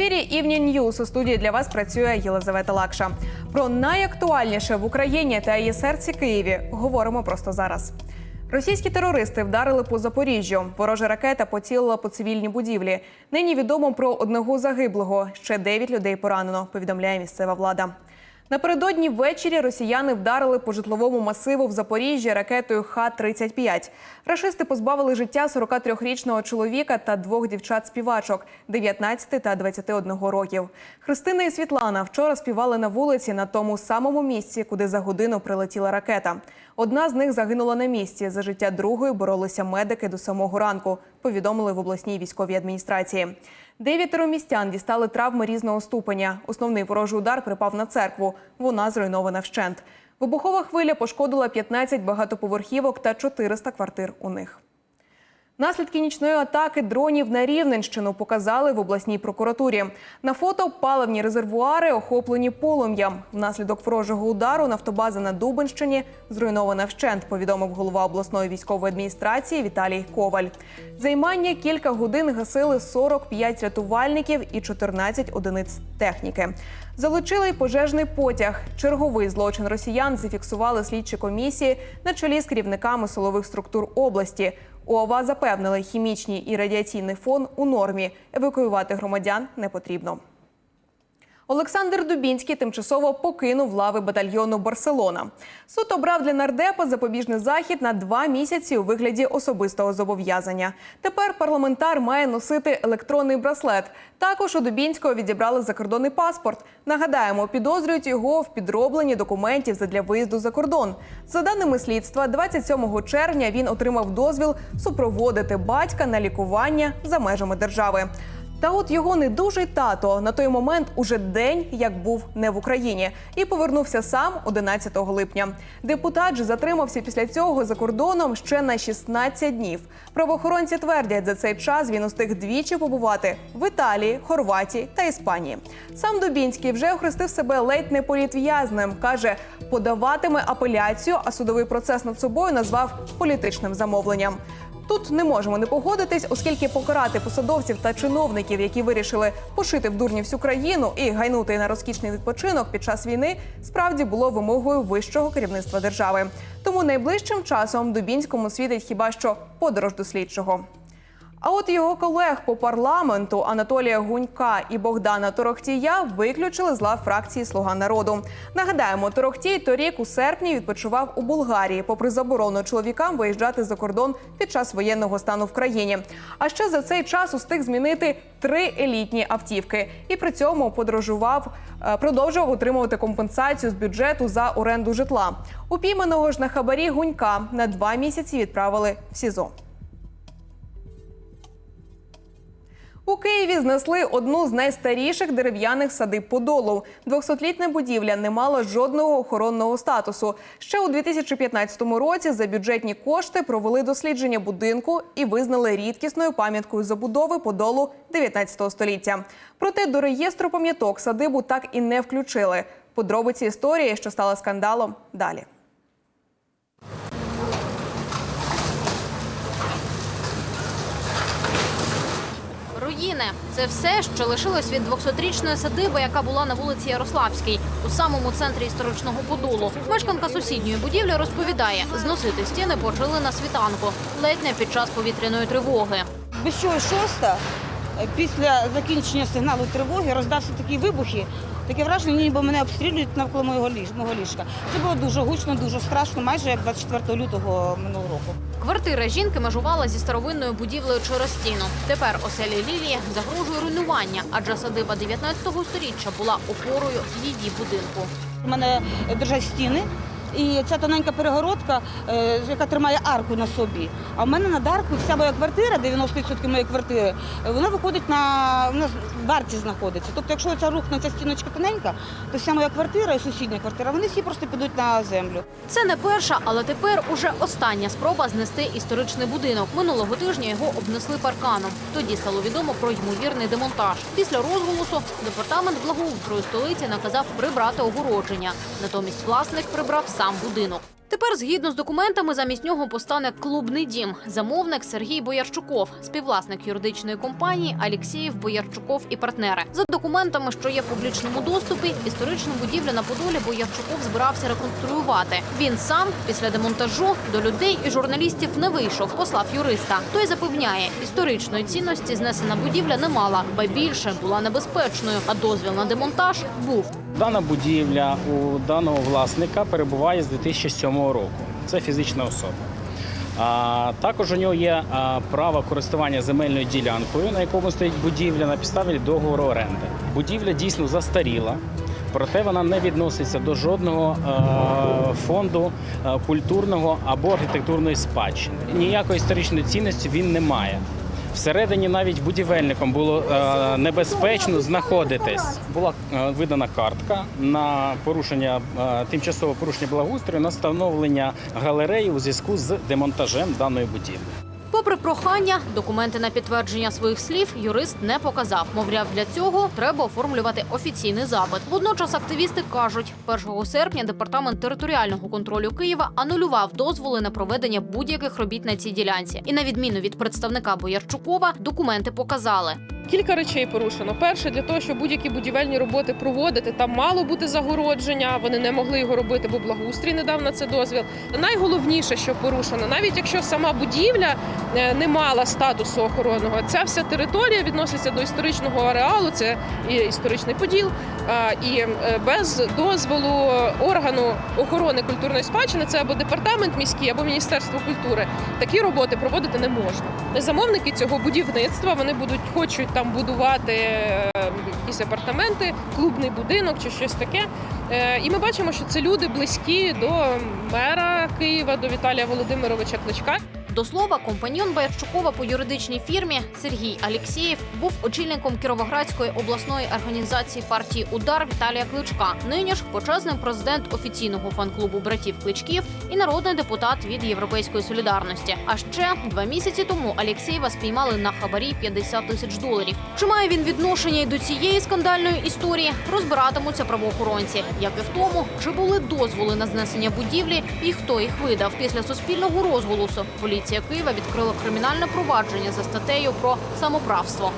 ефірі Evening News у студії для вас працює Єлизавета Лакша. Про найактуальніше в Україні та її серці Києві говоримо просто зараз. Російські терористи вдарили по Запоріжжю. Ворожа ракета поцілила по цивільні будівлі. Нині відомо про одного загиблого. Ще дев'ять людей поранено. Повідомляє місцева влада. Напередодні ввечері росіяни вдарили по житловому масиву в Запоріжжі ракетою Х-35. Рашисти позбавили життя 43-річного чоловіка та двох дівчат-співачок 19 та 21 років. Христина і Світлана вчора співали на вулиці на тому самому місці, куди за годину прилетіла ракета. Одна з них загинула на місці. За життя другої боролися медики до самого ранку. Повідомили в обласній військовій адміністрації. Дев'ятеро містян дістали травми різного ступеня. Основний ворожий удар припав на церкву. Вона зруйнована вщент. Вибухова хвиля пошкодила 15 багатоповерхівок та 400 квартир у них. Наслідки нічної атаки дронів на Рівненщину показали в обласній прокуратурі. На фото паливні резервуари охоплені полум'ям. Внаслідок ворожого удару нафтобаза на Дубенщині зруйнована вщент, повідомив голова обласної військової адміністрації Віталій Коваль. Займання кілька годин гасили 45 рятувальників і 14 одиниць техніки. Залучили й пожежний потяг. Черговий злочин росіян зафіксували слідчі комісії на чолі з керівниками силових структур області. ОВА запевнили, хімічний і радіаційний фон у нормі. Евакуювати громадян не потрібно. Олександр Дубінський тимчасово покинув лави батальйону Барселона. Суд обрав для нардепа запобіжний захід на два місяці у вигляді особистого зобов'язання. Тепер парламентар має носити електронний браслет. Також у Дубінського відібрали закордонний паспорт. Нагадаємо, підозрюють його в підробленні документів задля виїзду за кордон. За даними слідства, 27 червня він отримав дозвіл супроводити батька на лікування за межами держави. Та от його недужий тато на той момент уже день як був не в Україні і повернувся сам 11 липня. Депутат же затримався після цього за кордоном ще на 16 днів. Правоохоронці твердять, за цей час він устиг двічі побувати в Італії, Хорватії та Іспанії. Сам Дубінський вже охрестив себе ледь не політв'язним. каже, подаватиме апеляцію, а судовий процес над собою назвав політичним замовленням. Тут не можемо не погодитись, оскільки покарати посадовців та чиновників, які вирішили пошити в дурні всю країну і гайнути на розкішний відпочинок під час війни, справді було вимогою вищого керівництва держави. Тому найближчим часом Дубінському світить хіба що подорож до слідчого. А от його колег по парламенту Анатолія Гунька і Богдана Торохтія виключили з лав фракції Слуга народу. Нагадаємо, Торохтій торік у серпні відпочивав у Болгарії, попри заборону чоловікам виїжджати за кордон під час воєнного стану в країні. А ще за цей час устиг змінити три елітні автівки і при цьому подорожував, е, продовжував отримувати компенсацію з бюджету за оренду житла. Упійманого ж на хабарі Гунька на два місяці відправили в СІЗО. У Києві знесли одну з найстаріших дерев'яних садиб Подолу. 200-літня будівля не мала жодного охоронного статусу. Ще у 2015 році за бюджетні кошти провели дослідження будинку і визнали рідкісною пам'яткою забудови Подолу 19 століття. Проте до реєстру пам'яток садибу так і не включили. Подробиці історії, що стала скандалом, далі. Руїни це все, що лишилось від 200-річної садиби, яка була на вулиці Ярославській, у самому центрі історичного Подолу. Мешканка сусідньої будівлі розповідає, зносити стіни почали на світанку, ледь не під час повітряної тривоги. Без чого шоста, після закінчення сигналу тривоги роздався такі вибухи. Таке враження, ніби мене обстрілюють навколо мого ліж- мого ліжка. Це було дуже гучно, дуже страшно, майже як 24 лютого минулого року. Квартира жінки межувала зі старовинною будівлею через стіну. Тепер оселі Лілії загрожує руйнування, адже садиба 19 сторіччя була опорою її будинку. У мене держать стіни, і ця тоненька перегородка, е, яка тримає арку на собі. А в мене над аркою вся моя квартира, 90% моєї квартири, вона виходить на вона в арці знаходиться. Тобто, якщо ця рухне ця стіночка тоненька, то вся моя квартира і сусідня квартира, вони всі просто підуть на землю. Це не перша, але тепер уже остання спроба знести історичний будинок. Минулого тижня його обнесли парканом. Тоді стало відомо про ймовірний демонтаж. Після розголосу департамент благоустрою столиці наказав прибрати огородження. Натомість власник прибрав сам будинок. Тепер, згідно з документами, замість нього постане клубний дім. Замовник Сергій Боярчуков, співвласник юридичної компанії Алєксєєв, Боярчуков і партнери. За документами, що є в публічному доступі, історичну будівлю на Подолі Боярчуков збирався реконструювати. Він сам після демонтажу до людей і журналістів не вийшов, послав юриста. Той запевняє, історичної цінності знесена будівля не мала, ба більше була небезпечною. А дозвіл на демонтаж був. Дана будівля у даного власника перебуває з 2007 року. Це фізична особа. Також у нього є право користування земельною ділянкою, на якому стоїть будівля на підставі договору оренди. Будівля дійсно застаріла, проте вона не відноситься до жодного фонду культурного або архітектурної спадщини. Ніякої історичної цінності він не має. Всередині навіть будівельникам було е, небезпечно знаходитись. Була е, видана картка на порушення е, тимчасове порушення благоустрою на встановлення галереї у зв'язку з демонтажем даної будівлі. Прохання, документи на підтвердження своїх слів юрист не показав. Мовляв, для цього треба оформлювати офіційний запит. Водночас активісти кажуть, 1 серпня департамент територіального контролю Києва анулював дозволи на проведення будь-яких робіт на цій ділянці. І на відміну від представника Боярчукова, документи показали. Кілька речей порушено. Перше, для того, щоб будь-які будівельні роботи проводити, там мало бути загородження. Вони не могли його робити, бо благоустрій не дав на це дозвіл. Найголовніше, що порушено, навіть якщо сама будівля е, не мала статусу охоронного, ця вся територія відноситься до історичного ареалу, це історичний поділ. І е, без дозволу органу охорони культурної спадщини, це або департамент міський, або міністерство культури, такі роботи проводити не можна. Замовники цього будівництва вони будуть хочуть там будувати е, якісь апартаменти, клубний будинок чи щось таке. Е, І ми бачимо, що це люди близькі до мера Києва, до Віталія Володимировича Кличка. До слова, компаньон Боярчукова по юридичній фірмі Сергій Алєксєєв був очільником Кіровоградської обласної організації партії Удар Віталія Кличка. Нині ж почесним президент офіційного фан-клубу братів Кличків і народний депутат від Європейської солідарності. А ще два місяці тому Алєксєєва спіймали на хабарі 50 тисяч доларів. Чи має він відношення й до цієї скандальної історії? Розбиратимуться правоохоронці, як і в тому, чи були дозволи на знесення будівлі і хто їх видав. Після суспільного розголосу поліція Києва відкрила кримінальне провадження за статтею про самоправство.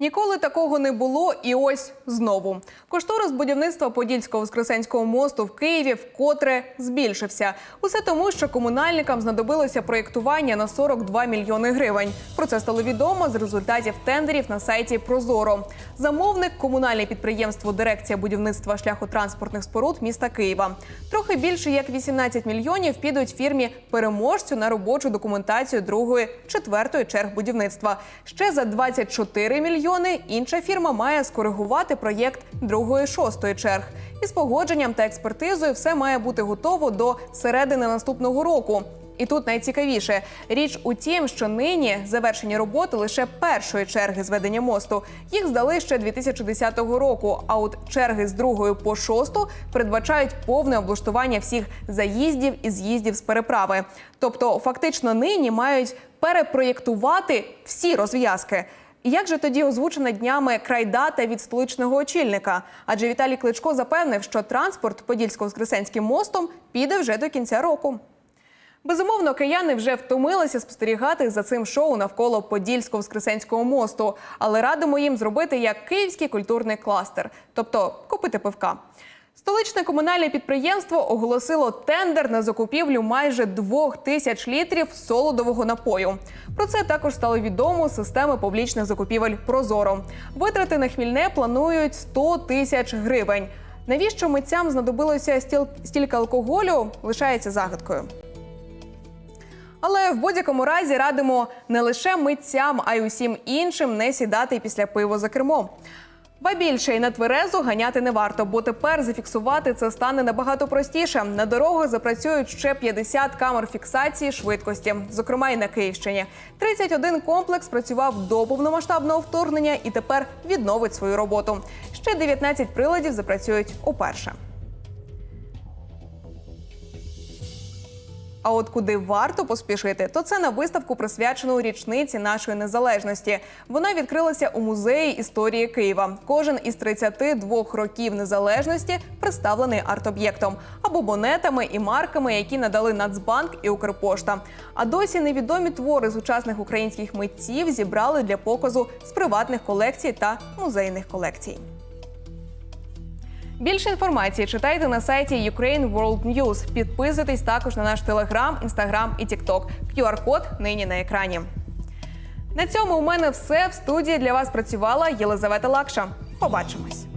Ніколи такого не було, і ось знову. Кошторис будівництва Подільського Воскресенського мосту в Києві вкотре збільшився. Усе тому, що комунальникам знадобилося проєктування на 42 мільйони гривень. Про це стало відомо з результатів тендерів на сайті Прозоро. Замовник комунальне підприємство Дирекція будівництва шляхотранспортних споруд міста Києва. Трохи більше як 18 мільйонів підуть фірмі переможцю на робочу документацію другої четвертої черг будівництва. Ще за 24 мільйони інша фірма має скоригувати проєкт другої шостої черг. Із погодженням та експертизою все має бути готово до середини наступного року. І тут найцікавіше річ у тім, що нині завершені роботи лише першої черги зведення мосту. Їх здали ще 2010 року. А от черги з другої по шосту передбачають повне облаштування всіх заїздів і з'їздів з переправи. Тобто, фактично, нині мають перепроєктувати всі розв'язки. І як же тоді озвучена днями крайдата від столичного очільника? Адже Віталій Кличко запевнив, що транспорт Подільсько-Воскресенським мостом піде вже до кінця року. Безумовно, кияни вже втомилися спостерігати за цим шоу навколо Подільсько-Воскресенського мосту, але радимо їм зробити як київський культурний кластер, тобто купити пивка. Столичне комунальне підприємство оголосило тендер на закупівлю майже двох тисяч літрів солодового напою. Про це також стало відомо системи публічних закупівель Прозоро. Витрати на хмільне планують 100 тисяч гривень. Навіщо митцям знадобилося стіл- стільки алкоголю, лишається загадкою. Але в будь-якому разі радимо не лише митцям, а й усім іншим не сідати після пива за кермо. Ба більше і на тверезу ганяти не варто, бо тепер зафіксувати це стане набагато простіше. На дорогах запрацюють ще 50 камер фіксації швидкості, зокрема і на Київщині. 31 комплекс працював до повномасштабного вторгнення і тепер відновить свою роботу. Ще 19 приладів запрацюють уперше. А от куди варто поспішити, то це на виставку, присвячену річниці нашої незалежності. Вона відкрилася у музеї історії Києва. Кожен із 32 років незалежності представлений арт-об'єктом або монетами і марками, які надали Нацбанк і Укрпошта. А досі невідомі твори сучасних українських митців зібрали для показу з приватних колекцій та музейних колекцій. Більше інформації читайте на сайті Ukraine World News. Підписуйтесь також на наш телеграм, інстаграм і тікток. QR-код нині на екрані. На цьому у мене все в студії для вас працювала Єлизавета Лакша. Побачимось.